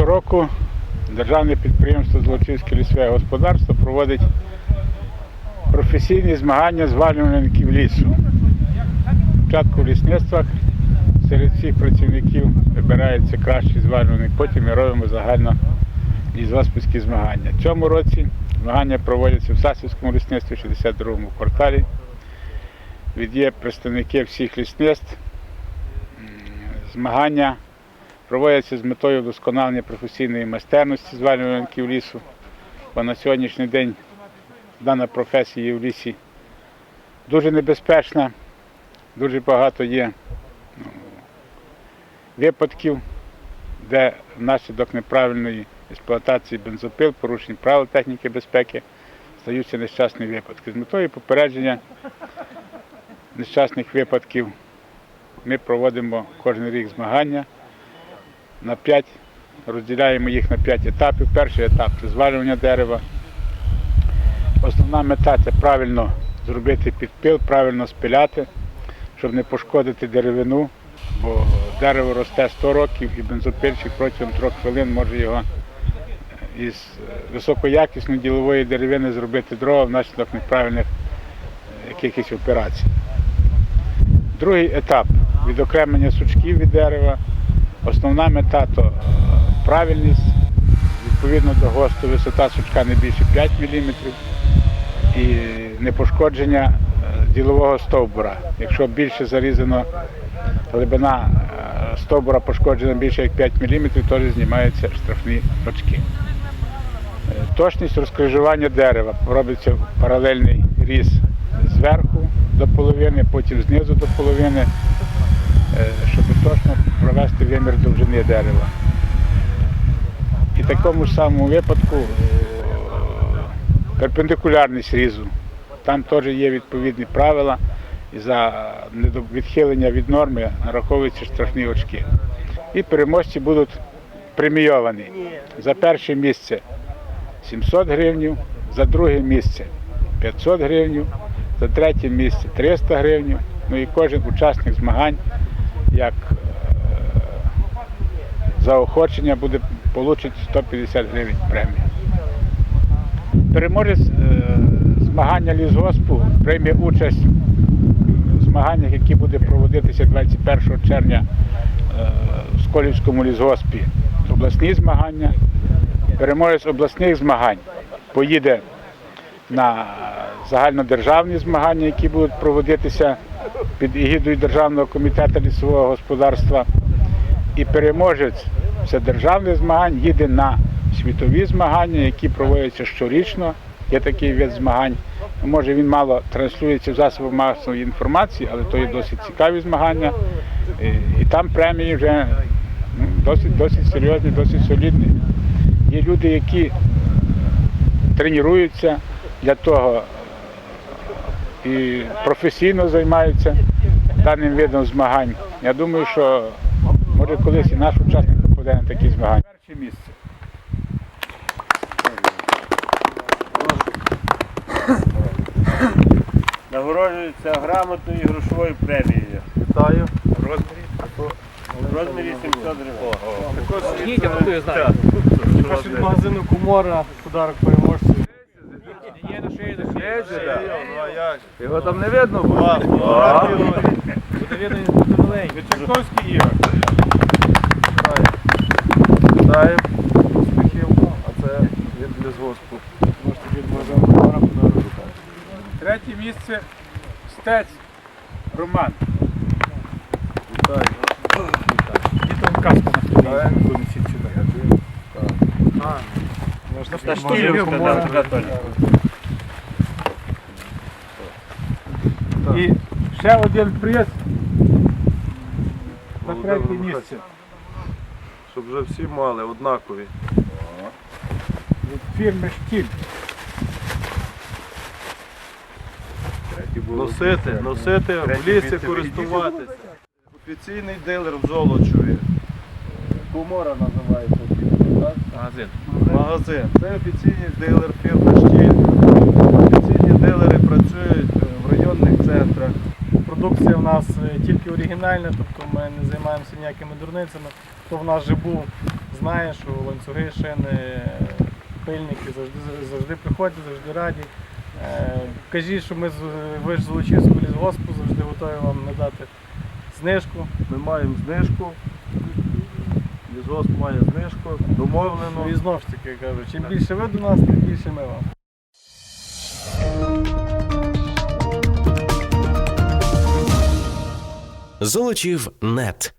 Щороку державне підприємство Золочівське лісове господарство проводить професійні змагання звалювальників лісу. Спочатку в лісництвах серед всіх працівників вибирається кращий звалювальник, потім ми робимо загально лісгоспівські змагання. В цьому році змагання проводяться в Сасівському лісництві 62-му кварталі. Від є представники всіх лісництв. Змагання проводяться з метою вдосконалення професійної майстерності звалювальників лісу, бо на сьогоднішній день дана професія є в лісі дуже небезпечна, дуже багато є ну, випадків, де внаслідок неправильної експлуатації бензопил, порушень правил техніки безпеки стаються нещасні випадки. З метою попередження нещасних випадків ми проводимо кожен рік змагання на 5, розділяємо їх на 5 етапів. Перший етап це звалювання дерева. Основна мета це правильно зробити підпил, правильно спиляти, щоб не пошкодити деревину, бо дерево росте 100 років і бензопильщик протягом 3 хвилин може його е, із е, високоякісної ділової деревини зробити дрова внаслідок неправильних е, якихось операцій. Другий етап відокремлення сучків від дерева. Основна мета то е, правильність, відповідно до ГОСТу висота сучка не більше 5 мм і непошкодження е, ділового стовбура. Якщо більше зарізано глибина е, стовбура пошкоджена більше як 5 мм, теж знімаються штрафні очки. Точність розкрижування дерева робиться паралельний різ зверху до половини, потім знизу до половини, щоб точно провести вимір довжини дерева. І в такому ж самому випадку е, перпендикулярність різу. Там теж є відповідні правила, і за відхилення від норми нараховуються штрафні очки. І переможці будуть премійовані. За перше місце 700 гривень, за друге місце 500 гривень, за третє місце 300 гривень. Ну і кожен учасник змагань як е, заохочення буде отримати 150 гривень премії. Переможець е, змагання лісгоспу прийме участь в змаганнях, які буде проводитися 21 червня е, в Сколівському лісгоспі. Обласні змагання. Переможець обласних змагань поїде на загальнодержавні змагання, які будуть проводитися під егідою Державного комітету лісового господарства. І переможець вседержавних змагань їде на світові змагання, які проводяться щорічно. Є такий вид змагань. Може він мало транслюється в засобах масової інформації, але то є досить цікаві змагання. І, там премії вже ну, досить, досить серйозні, досить солідні. Є люди, які тренуються для того і професійно займаються даним видом змагань. Я думаю, що може колись і наш учасник попаде на такі змагання. Перше місце. Нагороджується грамотною і грошовою премією. Вітаю. Розмірі? В розмірі 700 гривень. Їдь, а то я знаю. Також від магазину Кумора подарок. Є на шиї, на шиї. Його там не видно було. Буде видно, він буде маленький. Чертовський Ігор. Вітаю. Успіхів. А це від лісгоспу. Можете від Кумора. Третє місце стець Роман. Вітаю. Дітом каску на столі. Вітаю. Винесіть сюди. Можете Від магазину Штилівська, Кумора. да, Анатолій. І ще один приз на Володимир третє місце. Щоб вже всі мали однакові. Від фірми Штіль. Носити, носити, в лісі користуватися. Офіційний дилер в Золочеві. Кумора називається. Магазин. Магазин. Це офіційний дилер фірми Штіль. Офіційні дилери працюють е, в районних центрах. Продукція в нас е, тільки оригінальна, тобто ми не займаємося ніякими дурницями. Хто в нас вже був, знає, що ланцюги, шини, пильники завжди, завжди приходять, завжди раді. Е, Кажіть, що ми ви ж з Лучівського лісгоспу завжди готові вам надати знижку. Ми маємо знижку. Лісгосп має знижку, домовлено. І знову ж таки кажу, чим більше ви до нас, тим більше ми вам. Золочів нет.